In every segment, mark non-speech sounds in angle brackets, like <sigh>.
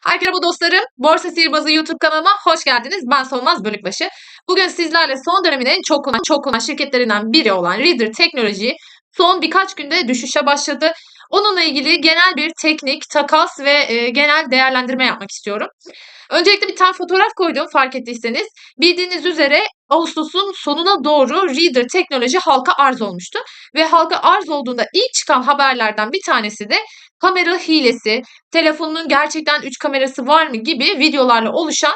Herkese merhaba dostlarım. Borsa Sihirbazı YouTube kanalıma hoş geldiniz. Ben Solmaz Bölükbaşı. Bugün sizlerle son dönemin en çok kullanılan, çok kullanılan şirketlerinden biri olan Reader Teknoloji son birkaç günde düşüşe başladı. Onunla ilgili genel bir teknik, takas ve e, genel değerlendirme yapmak istiyorum. Öncelikle bir tane fotoğraf koydum fark ettiyseniz. Bildiğiniz üzere Ağustos'un sonuna doğru Reader Teknoloji halka arz olmuştu. Ve halka arz olduğunda ilk çıkan haberlerden bir tanesi de kamera hilesi, telefonunun gerçekten 3 kamerası var mı gibi videolarla oluşan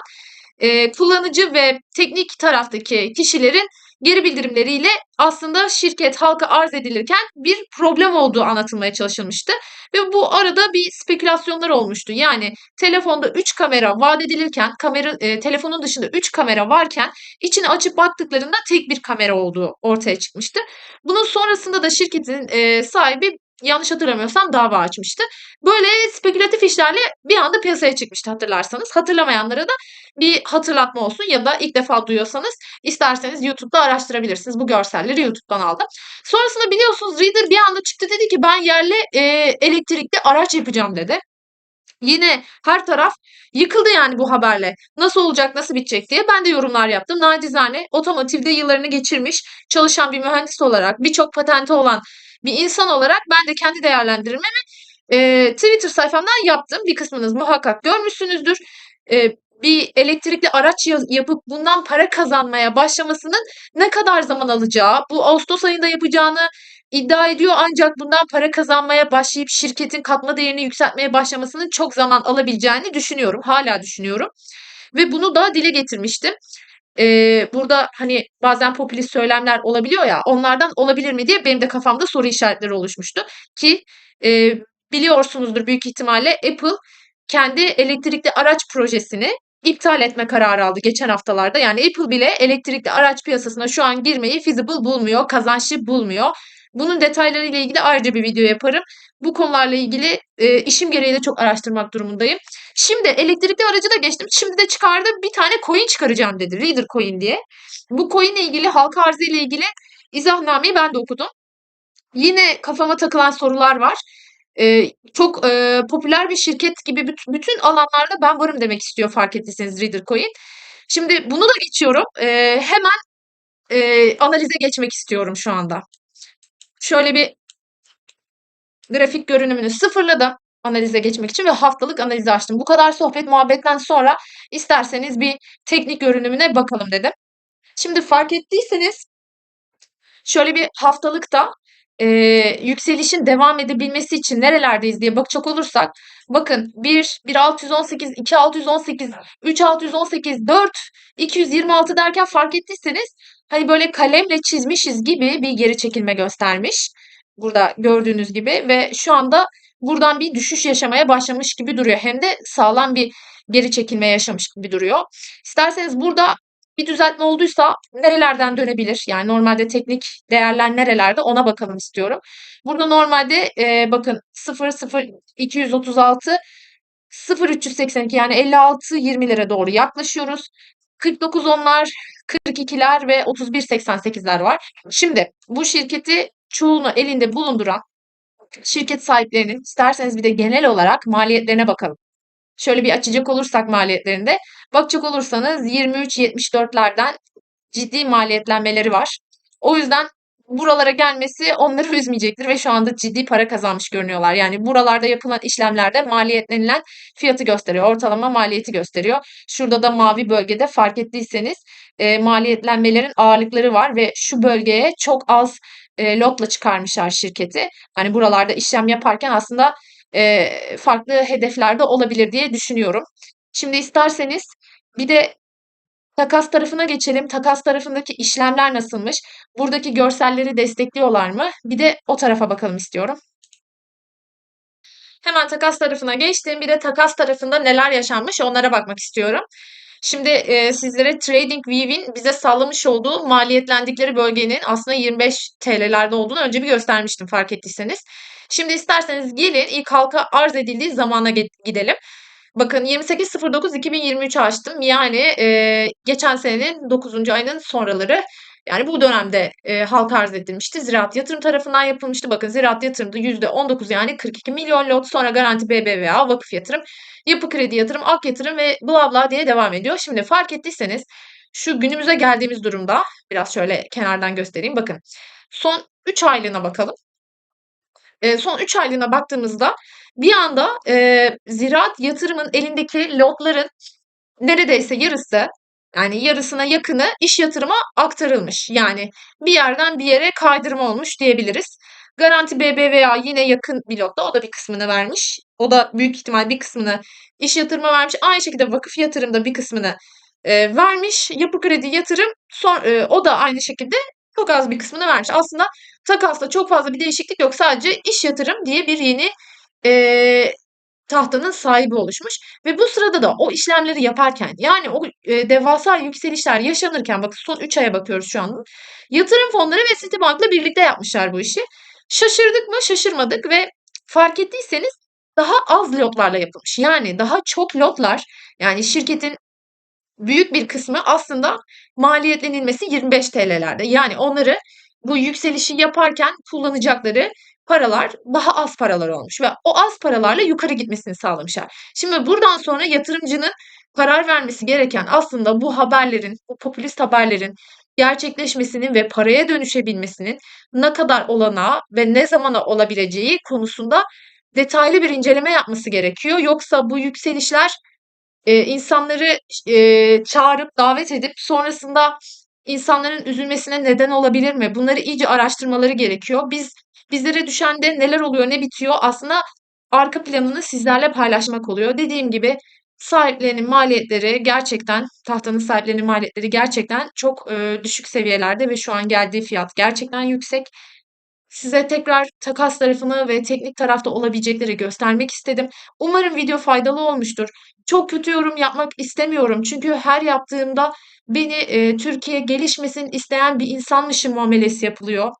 e, kullanıcı ve teknik taraftaki kişilerin geri bildirimleriyle aslında şirket halka arz edilirken bir problem olduğu anlatılmaya çalışılmıştı. Ve bu arada bir spekülasyonlar olmuştu. Yani telefonda 3 kamera vaat edilirken, kamera e, telefonun dışında 3 kamera varken içini açıp baktıklarında tek bir kamera olduğu ortaya çıkmıştı. Bunun sonrasında da şirketin e, sahibi yanlış hatırlamıyorsam dava açmıştı. Böyle spekülatif işlerle bir anda piyasaya çıkmıştı hatırlarsanız. Hatırlamayanlara da bir hatırlatma olsun ya da ilk defa duyuyorsanız isterseniz YouTube'da araştırabilirsiniz. Bu görselleri YouTube'dan aldım. Sonrasında biliyorsunuz Reader bir anda çıktı dedi ki ben yerli e, elektrikli araç yapacağım dedi. Yine her taraf yıkıldı yani bu haberle. Nasıl olacak, nasıl bitecek diye ben de yorumlar yaptım. Nacizane otomotivde yıllarını geçirmiş çalışan bir mühendis olarak, birçok patenti olan bir insan olarak ben de kendi değerlendirmemi e, Twitter sayfamdan yaptım. Bir kısmınız muhakkak görmüşsünüzdür. E, bir elektrikli araç yapıp bundan para kazanmaya başlamasının ne kadar zaman alacağı, bu Ağustos ayında yapacağını iddia ediyor ancak bundan para kazanmaya başlayıp şirketin katma değerini yükseltmeye başlamasının çok zaman alabileceğini düşünüyorum. Hala düşünüyorum. Ve bunu da dile getirmiştim. Ee, burada hani bazen popülist söylemler olabiliyor ya onlardan olabilir mi diye benim de kafamda soru işaretleri oluşmuştu. Ki e, biliyorsunuzdur büyük ihtimalle Apple kendi elektrikli araç projesini iptal etme kararı aldı geçen haftalarda. Yani Apple bile elektrikli araç piyasasına şu an girmeyi feasible bulmuyor, kazançlı bulmuyor. Bunun detaylarıyla ilgili ayrıca bir video yaparım. Bu konularla ilgili e, işim gereği de çok araştırmak durumundayım. Şimdi elektrikli aracı da geçtim. Şimdi de çıkardı bir tane coin çıkaracağım dedi. Reader coin diye. Bu coin ile ilgili halka arzı ile ilgili izahnnameyi ben de okudum. Yine kafama takılan sorular var. Ee, çok e, popüler bir şirket gibi bütün, bütün alanlarda ben varım demek istiyor fark ettiyseniz Reader Coin. Şimdi bunu da geçiyorum. Ee, hemen e, analize geçmek istiyorum şu anda. Şöyle bir grafik görünümünü sıfırladım analize geçmek için ve haftalık analizi açtım. Bu kadar sohbet muhabbetten sonra isterseniz bir teknik görünümüne bakalım dedim. Şimdi fark ettiyseniz şöyle bir haftalıkta e, yükselişin devam edebilmesi için nerelerdeyiz diye bakacak olursak bakın 1, 1618, 2618, 3618, 4, 226 derken fark ettiyseniz hani böyle kalemle çizmişiz gibi bir geri çekilme göstermiş. Burada gördüğünüz gibi ve şu anda buradan bir düşüş yaşamaya başlamış gibi duruyor. Hem de sağlam bir geri çekilme yaşamış gibi duruyor. İsterseniz burada bir düzeltme olduysa nerelerden dönebilir? Yani normalde teknik değerler nerelerde ona bakalım istiyorum. Burada normalde e, bakın 0 0 236 0 382 yani 56 20'lere doğru yaklaşıyoruz. 49 onlar, 42'ler ve 31 88'ler var. Şimdi bu şirketi çoğunu elinde bulunduran şirket sahiplerinin isterseniz bir de genel olarak maliyetlerine bakalım. Şöyle bir açacak olursak maliyetlerinde bakacak olursanız 23-74'lerden ciddi maliyetlenmeleri var. O yüzden buralara gelmesi onları <laughs> üzmeyecektir ve şu anda ciddi para kazanmış görünüyorlar. Yani buralarda yapılan işlemlerde maliyetlenilen fiyatı gösteriyor. Ortalama maliyeti gösteriyor. Şurada da mavi bölgede fark ettiyseniz e, maliyetlenmelerin ağırlıkları var ve şu bölgeye çok az e, lotla çıkarmışlar şirketi. Hani buralarda işlem yaparken aslında e, farklı hedeflerde olabilir diye düşünüyorum. Şimdi isterseniz bir de takas tarafına geçelim. Takas tarafındaki işlemler nasılmış? Buradaki görselleri destekliyorlar mı? Bir de o tarafa bakalım istiyorum. Hemen takas tarafına geçtim. Bir de takas tarafında neler yaşanmış onlara bakmak istiyorum. Şimdi e, sizlere TradingView'in bize sağlamış olduğu maliyetlendikleri bölgenin aslında 25 TL'lerde olduğunu önce bir göstermiştim fark ettiyseniz. Şimdi isterseniz gelin ilk halka arz edildiği zamana gidelim. Bakın 28.09.2023 açtım. Yani e, geçen senenin 9. ayının sonraları Yani bu dönemde e, halka arz edilmişti. Ziraat Yatırım tarafından yapılmıştı. Bakın Ziraat Yatırım'da %19 yani 42 milyon lot. Sonra Garanti BBVA, Vakıf Yatırım, Yapı Kredi Yatırım, Ak Yatırım ve bla bla diye devam ediyor. Şimdi fark ettiyseniz şu günümüze geldiğimiz durumda biraz şöyle kenardan göstereyim. Bakın son 3 aylığına bakalım. E, son 3 aylığına baktığımızda bir anda e, Ziraat Yatırım'ın elindeki lotların neredeyse yarısı yani yarısına yakını iş yatırıma aktarılmış. Yani bir yerden bir yere kaydırma olmuş diyebiliriz. Garanti BBVA yine yakın bir o da bir kısmını vermiş. O da büyük ihtimal bir kısmını iş yatırıma vermiş. Aynı şekilde vakıf yatırımda bir kısmını e, vermiş. Yapı kredi yatırım son, e, o da aynı şekilde çok az bir kısmını vermiş. Aslında takasla çok fazla bir değişiklik yok. Sadece iş yatırım diye bir yeni e, tahtanın sahibi oluşmuş ve bu sırada da o işlemleri yaparken yani o e, devasa yükselişler yaşanırken bakın son 3 aya bakıyoruz şu an. Yatırım fonları ve Citibank'la birlikte yapmışlar bu işi. Şaşırdık mı? Şaşırmadık ve fark ettiyseniz daha az lotlarla yapılmış. Yani daha çok lotlar yani şirketin büyük bir kısmı aslında maliyetlenilmesi 25 TL'lerde. Yani onları bu yükselişi yaparken kullanacakları paralar daha az paralar olmuş ve o az paralarla yukarı gitmesini sağlamışlar. Şimdi buradan sonra yatırımcının karar vermesi gereken aslında bu haberlerin, bu popülist haberlerin gerçekleşmesinin ve paraya dönüşebilmesinin ne kadar olanağı ve ne zamana olabileceği konusunda detaylı bir inceleme yapması gerekiyor. Yoksa bu yükselişler e, insanları e, çağırıp davet edip sonrasında insanların üzülmesine neden olabilir mi? Bunları iyice araştırmaları gerekiyor. Biz bizlere düşen de neler oluyor, ne bitiyor aslında arka planını sizlerle paylaşmak oluyor. Dediğim gibi sahiplerinin maliyetleri gerçekten tahtanın sahiplerinin maliyetleri gerçekten çok e, düşük seviyelerde ve şu an geldiği fiyat gerçekten yüksek. Size tekrar takas tarafını ve teknik tarafta olabilecekleri göstermek istedim. Umarım video faydalı olmuştur. Çok kötü yorum yapmak istemiyorum. Çünkü her yaptığımda beni e, Türkiye gelişmesin isteyen bir insanmışım muamelesi yapılıyor.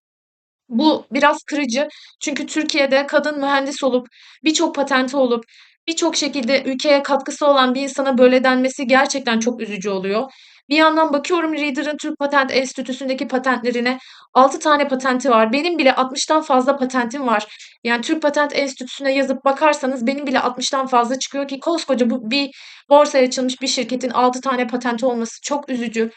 Bu biraz kırıcı. Çünkü Türkiye'de kadın mühendis olup, birçok patenti olup, birçok şekilde ülkeye katkısı olan bir insana böyle denmesi gerçekten çok üzücü oluyor. Bir yandan bakıyorum Reader'ın Türk Patent Enstitüsü'ndeki patentlerine 6 tane patenti var. Benim bile 60'tan fazla patentim var. Yani Türk Patent Enstitüsü'ne yazıp bakarsanız benim bile 60'tan fazla çıkıyor ki koskoca bu bir borsaya açılmış bir şirketin 6 tane patenti olması çok üzücü.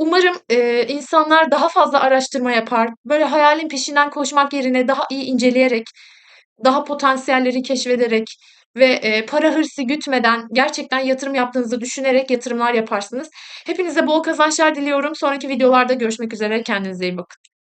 Umarım e, insanlar daha fazla araştırma yapar. Böyle hayalin peşinden koşmak yerine daha iyi inceleyerek, daha potansiyelleri keşfederek ve e, para hırsı gütmeden gerçekten yatırım yaptığınızı düşünerek yatırımlar yaparsınız. Hepinize bol kazançlar diliyorum. Sonraki videolarda görüşmek üzere. Kendinize iyi bakın.